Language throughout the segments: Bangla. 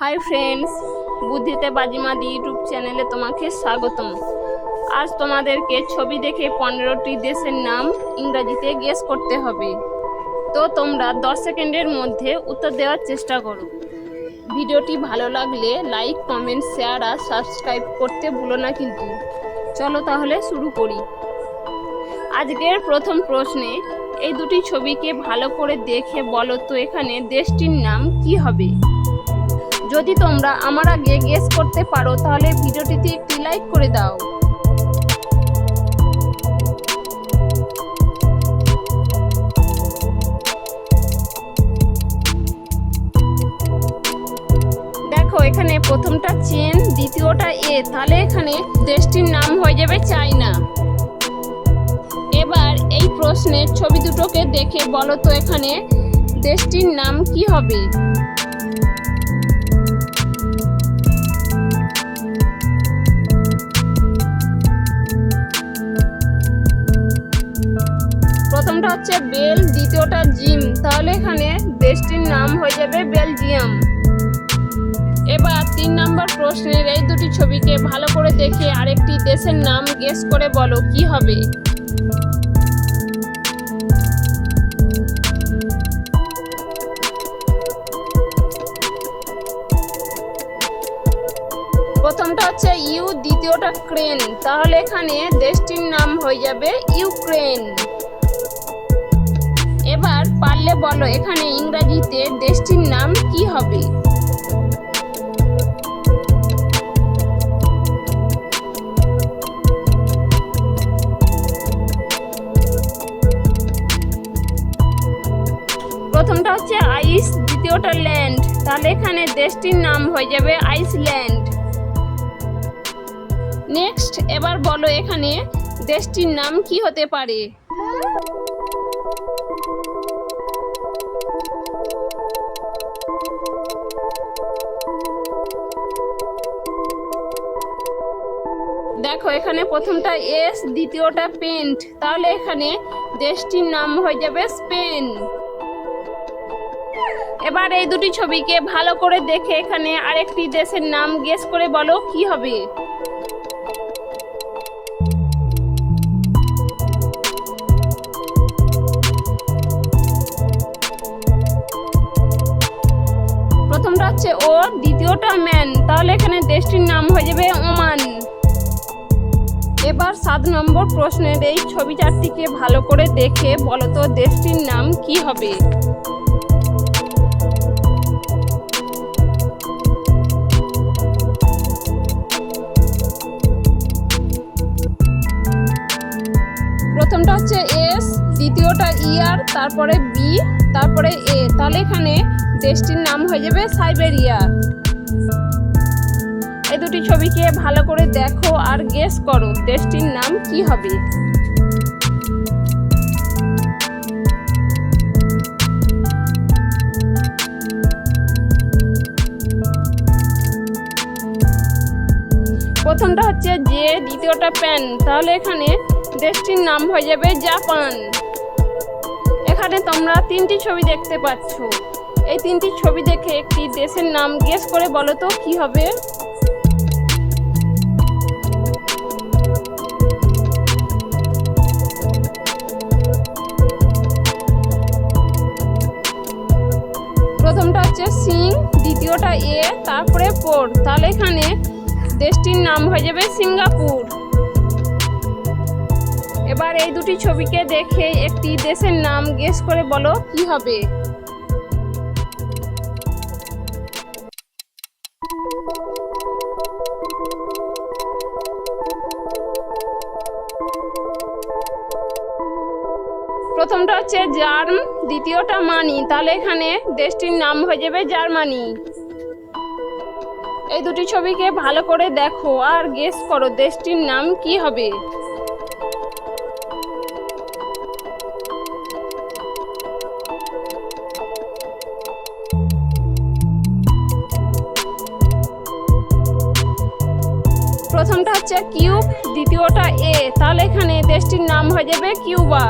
হাই ফ্রেন্ডস বুদ্ধিতে বাজিমাদি ইউটিউব চ্যানেলে তোমাকে স্বাগতম। আজ তোমাদেরকে ছবি দেখে পনেরোটি দেশের নাম ইংরাজিতে গেস করতে হবে। তো তোমরা দশ সেকেন্ডের মধ্যে উত্তর দেওয়ার চেষ্টা করো। ভিডিওটি ভালো লাগলে লাইক কমেন্ট শেয়ার আর সাবস্ক্রাইব করতে ভুলো না কিন্তু। চলো তাহলে শুরু করি। আজকের প্রথম প্রশ্নে, এই দুটি ছবিকে ভালো করে দেখে বলো তো এখানে দেশটির নাম কি হবে? যদি তোমরা আমার আগে গেস করতে পারো, তাহলে ভিডিওটিতে একটি লাইক করে দাও। দেখো, এখানে প্রথমটা চেন, দ্বিতীয়টা এ। তাহলে এখানে দেশটির নাম হয়ে যাবে চায়না। এবার এই প্রশ্নের ছবি দুটোকে দেখে বলো তো এখানে দেশটির নাম কি হবে? হচ্ছে বেল, দ্বিতীয়টা জিম। তাহলে এখানে দেশটির নাম হয়ে যাবে বেলজিয়াম। এবার তিন নম্বর প্রশ্নের এই দুটি ছবিকে ভালো করে দেখে আরেকটি দেশের নাম গেস করে বলো, কি হবে? প্রথমটা হচ্ছে ইউ, দ্বিতীয়টা ক্রেন। তাহলে এখানে দেশটির নাম হয়ে যাবে ইউক্রেন। পারলে বলো, এখানে ইংরাজিতে দেশটির নাম কি হবে? প্রথমটা হচ্ছে আইস, দ্বিতীয়টা ল্যান্ড। তাহলে এখানে দেশটির নাম হয়ে যাবে আইসল্যান্ড। নেক্সট, এবার বলো এখানে দেশটির নাম কি হতে পারে? দেখো, এখানে প্রথমটা এস দ্বিতীয়টা পেন্ট তাহলে এখানে দেশটির নাম হয়ে যাবে স্পেন এবার এই দুটি ছবিকে ভালো করে দেখে এখানে আরেকটি দেশের নাম গেস করে বলো, কি হবে? প্রথমটা হচ্ছে ও দ্বিতীয়টা ম্যান তাহলে এখানে দেশটির নাম হয়ে যাবে ওমান এবার সাত নম্বর প্রশ্নের এই ছবি চারটিকে ভালো করে দেখে বলো তো দেশটির নাম কি হবে? প্রথমটা হচ্ছে এস, দ্বিতীয়টা ইয়ার, তারপরে বি, তারপরে এ। তাহলে এখানে দেশটির নাম হয়ে যাবে সাইবেরিয়া। এই দুটি ছবিকে ভালো করে দেখো। করো, দেশটির নাম কি হবে? প্রথমটা হচ্ছে যে দ্বিতীয়টা প্যান তাহলে এখানে দেশটির নাম হয়ে যাবে জাপান এখানে তোমরা তিনটি ছবি দেখতে পাচ্ছ। এই তিনটি ছবি দেখে একটি দেশের নাম গেস করে বলো তো, কি হবে? প্রথমটা হচ্ছে সিং, দ্বিতীয়টা এ, তারপরে পোর। তাহলে এখানে দেশটির নাম হয়ে যাবে সিঙ্গাপুর। এবার এই দুটি ছবিকে দেখে একটি দেশের নাম গেস করে বলো, কি হবে? প্রথমটা হচ্ছে জার্ম, দ্বিতীয়টা মানি। তাহলে এখানে দেশটির নাম হয়ে যাবে জার্মানি। এই দুটি ছবিকে ভালো করে দেখো আর গেস করো দেশটির নাম কি হবে। প্রথমটা হচ্ছে কিউব, দ্বিতীয়টা এ। তাহলে এখানে দেশটির নাম হয়ে যাবে কিউবা।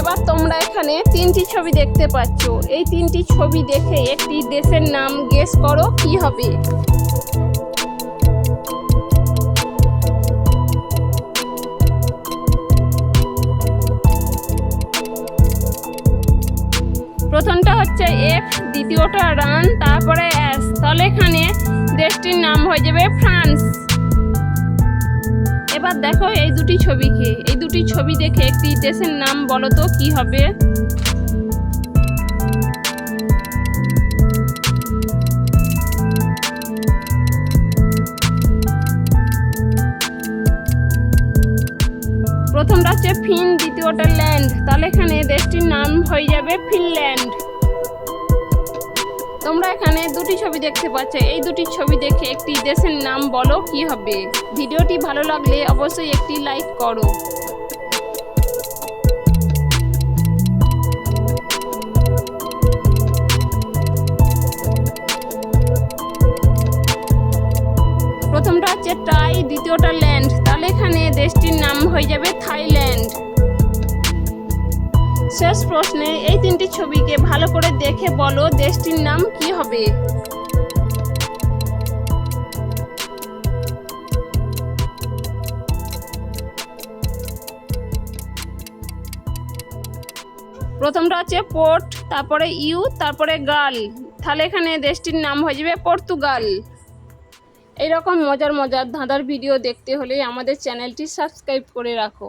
এবার তোমরা এখানে তিনটি ছবি দেখতে পাচ্ছ। এই তিনটি ছবি দেখে একটি দেশের নাম গেস করো, কি হবে? প্রথমটা হচ্ছে এক্স দ্বিতীয়টা রান, তারপরে এস তাহলে এখানে দেশটির নাম হয়ে যাবে ফ্রান্স। এবার দেখো এই দুটি ছবিকে এই দুটি ছবি দেখে একটি দেশের নাম বলো তো, কি হবে? প্রথমটা হচ্ছে ফিন, দ্বিতীয়টা ল্যান্ড। তাহলে এখানে দেশটির নাম হয়ে যাবে ফিনল্যান্ড। তোমরা এখানে দুটি ছবি দেখতে পাচ্ছ। এই দুটি ছবি দেখে একটি দেশের নাম বলো, কি হবে? ভিডিওটি ভালো লাগলে অবশ্যই একটি লাইক করো। প্রথমটা হচ্ছে টাই, দ্বিতীয়টা ল্যান্ড। তাহলে এখানে দেশটির নাম হয়ে যাবে থাইল্যান্ড। শেষ প্রশ্নে এই তিনটি ছবিকে ভালো করে দেখে বলো দেশটির নাম কি হবে। প্রথমটা হচ্ছে পোর্ট, তারপরে ইউ, তারপরে গার্ল। তাহলে এখানে দেশটির নাম হয়ে যাবে পর্তুগাল। এইরকম মজার মজার ধাঁধার ভিডিও দেখতে হলে আমাদের চ্যানেলটি সাবস্ক্রাইব করে রাখো।